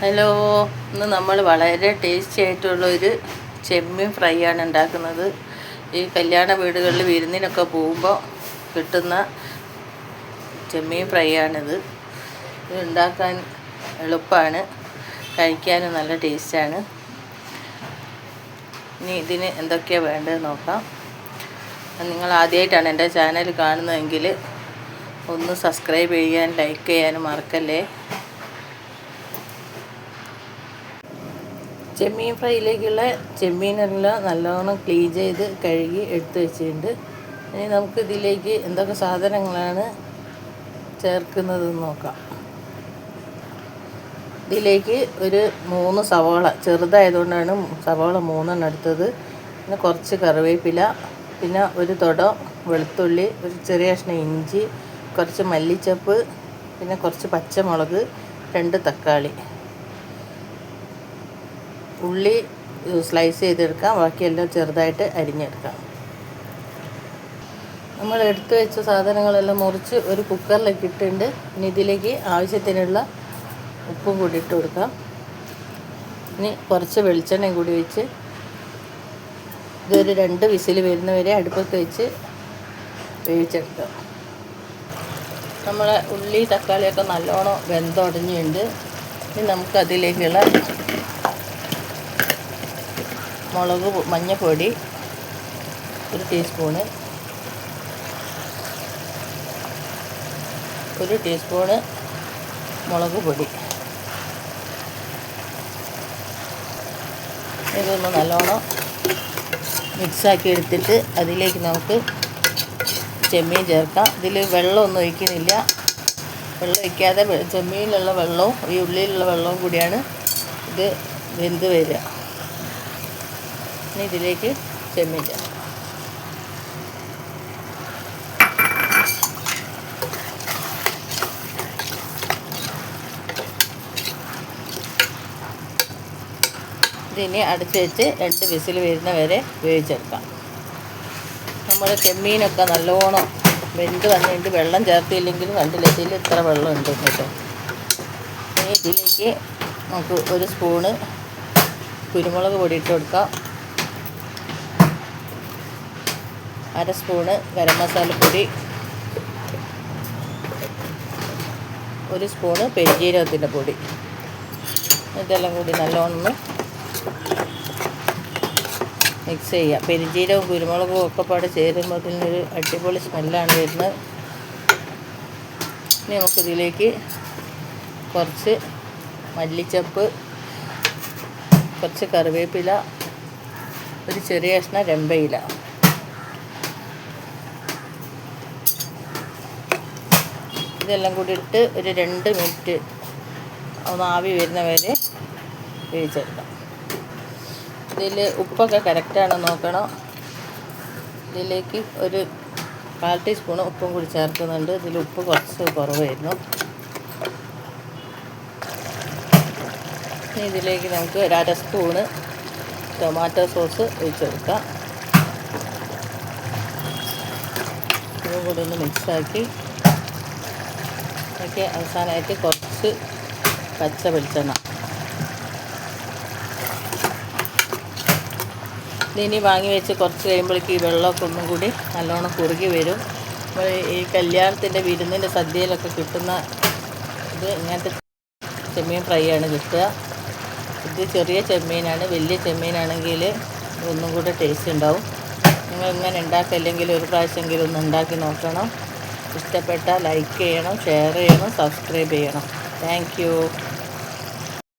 Hello ഇന്ന് നമ്മൾ വളരെ ടേസ്റ്റി ആയിട്ടുള്ള ഒരു ചെമ്മീൻ ഫ്രൈ ആണ് ഉണ്ടാക്കുന്നത്. ഈ കല്യാണ വീടുകളിൽ വിരുന്നിനൊക്കെ പോകുമ്പോൾ കിട്ടുന്ന ചെമ്മീൻ ഫ്രൈ ആണിത്. ഇത് ഉണ്ടാക്കാൻ എളുപ്പമാണ് കഴിക്കാനും നല്ല ടേസ്റ്റാണ് ഇനി ഇതിന് എന്തൊക്കെയാണ് വേണ്ടത് നോക്കാം. നിങ്ങൾ ആദ്യമായിട്ടാണ് എന്റെ ചാനൽ കാണുന്നതെങ്കിൽ ഒന്ന് സബ്സ്ക്രൈബ് ചെയ്യാൻ ലൈക്ക് ചെയ്യാനും മറക്കല്ലേ. ചെമ്മീൻ ഫ്രൈയിലേക്കുള്ള ചെമ്മീനെല്ലാം നല്ലോണം ക്ലീൻ ചെയ്ത് കഴുകി എടുത്ത് വെച്ചിട്ടുണ്ട്. ഇനി നമുക്ക് ഇതിലേക്ക് എന്തൊക്കെ സാധനങ്ങളാണ് ചേർക്കുന്നതെന്ന് നോക്കാം. ഇതിലേക്ക് ഒരു മൂന്ന് സവാള ചെറുതായതുകൊണ്ടാണ് സവാള മൂന്നെണ്ണം എടുത്തത്. പിന്നെ കുറച്ച് കറിവേപ്പില പിന്നെ ഒരു തുട വെളുത്തുള്ളി ഒരു ചെറിയ കഷ്ണം ഇഞ്ചി കുറച്ച് മല്ലിച്ചപ്പ് പിന്നെ കുറച്ച് പച്ചമുളക് രണ്ട് തക്കാളി. ഉള്ളി സ്ലൈസ് ചെയ്തെടുക്കാം. ബാക്കിയെല്ലാം ചെറുതായിട്ട് അരിഞ്ഞെടുക്കാം. നമ്മൾ എടുത്തു വെച്ച സാധനങ്ങളെല്ലാം മുറിച്ച് ഒരു കുക്കറിലേക്ക് ഇട്ടിട്ടുണ്ട്. ഇനി ഇതിലേക്ക് ആവശ്യത്തിനുള്ള ഉപ്പും കൂടി ഇട്ട് കൊടുക്കാം. ഇനി കുറച്ച് വെളിച്ചെണ്ണയും കൂടി വെച്ച് ഇതൊരു രണ്ട് വിസിൽ വരുന്നവരെ അടുപ്പത്ത് വെച്ച് വേവിച്ചെടുക്കാം. നമ്മളെ ഉള്ളി തക്കാളിയൊക്കെ നല്ലോണം വെന്തുടഞ്ഞിട്ടുണ്ട്. ഇനി നമുക്കതിലേക്കുള്ള മുളക് മഞ്ഞപ്പൊടി ഒരു ടീസ്പൂണ്. ഒരു ടീസ്പൂണ് മുളക് പൊടി. ഇതൊന്ന് നല്ലോണം മിക്സാക്കി എടുത്തിട്ട് അതിലേക്ക് നമുക്ക് ചെമ്മീൻ ചേർക്കാം. ഇതിൽ വെള്ളമൊന്നും ഒഴിക്കുന്നില്ല. വെള്ളം ഒഴിക്കാതെ ചെമ്മീനിലുള്ള വെള്ളവും ഈ ഉള്ളിയിലുള്ള വെള്ളവും കൂടിയാണ് ഇത് വെന്ത് വരിക. ഇനി ഇതിലേക്ക് ചെമ്മീൻ ഇതിനെ അടച്ച് വെച്ച് രണ്ട് വിസിൽ വരുന്ന വരെ വേവിച്ചെടുക്കാം. നമ്മൾ ചെമ്മീനൊക്കെ നല്ലോണം വെന്ത് വന്നിട്ട് വെള്ളം ചേർത്തില്ലെങ്കിലും രണ്ട് ഇതിൽ ഇത്ര വെള്ളം ഉണ്ട് കേട്ടോ ഇതിലേക്ക് നമുക്ക് ഒരു സ്പൂണ് കുരുമുളക് പൊടി ഇട്ട് കൊടുക്കാം. അര സ്പൂണ് ഗരം മസാലപ്പൊടി ഒരു സ്പൂണ് പെരുജീരകത്തിന്റെ പൊടി. ഇതെല്ലാം കൂടി നല്ലോണം മിക്സ് ചെയ്യുക പെരിജീരകവും കുരുമുളകും ഒക്കെ പാടെ ചേരുമ്പോൾ അതിനൊരു അടിപൊളി സ്മെല്ലാണ് വരുന്നത്. ഇനി നമുക്കിതിലേക്ക് കുറച്ച് മല്ലിച്ചപ്പ് കുറച്ച് കറിവേപ്പില ഒരു ചെറിയ കഷ്ണം രമ്പയില. ഇതെല്ലാം കൂടി ഇട്ട് ഒരു രണ്ട് മിനിറ്റ് ഒന്ന് ആവി വരുന്ന വരെ വേവിച്ചെടുക്കാം. ഇതിൽ ഉപ്പൊക്കെ കറക്റ്റാണ് നോക്കണം. ഇതിലേക്ക് ഒരു കാൽ ടീസ്പൂൺ ഉപ്പും കൂടി ചേർക്കുന്നുണ്ട്. ഇതിൽ ഉപ്പ് കുറച്ച് കുറവായിരുന്നു. ഇതിലേക്ക് നമുക്ക് ഒരു അര സ്പൂണ് ടൊമാറ്റോ സോസ് ഒഴിച്ച് കൊടുക്കാം ഇതും കൂടി ഒന്ന് മിക്സാക്കി ഒക്കെ അവസാനമായിട്ട് കുറച്ച് പച്ച വെളിച്ചെണ്ണ. ഇനി വാങ്ങി വെച്ച് കുറച്ച് കഴിയുമ്പോഴേക്ക് ഈ വെള്ളമൊക്കെ ഒന്നും കൂടി നല്ലോണം കുറുകി വരും. അപ്പോൾ ഈ കല്യാണത്തിന്റെ വിരുന്നിന്റെ സദ്യയിലൊക്കെ കിട്ടുന്ന ഇത് ഇങ്ങനത്തെ ചെമ്മീൻ ഫ്രൈ ആണ് കിട്ടുക. ഇത് ചെറിയ ചെമ്മീനാണ് വലിയ ചെമ്മീനാണെങ്കിൽ ഒന്നും കൂടെ ടേസ്റ്റ് ഉണ്ടാവും. നിങ്ങൾ ഇങ്ങനെ ഉണ്ടാക്കില്ലെങ്കിൽ ഒരു പ്രാവശ്യമെങ്കിലും ഒന്ന് ഉണ്ടാക്കി നോക്കണം. ഇഷ്ടപ്പെട്ടാൽ ലൈക്ക് ചെയ്യണം ഷെയർ ചെയ്യണം സബ്സ്ക്രൈബ് ചെയ്യണം. താങ്ക്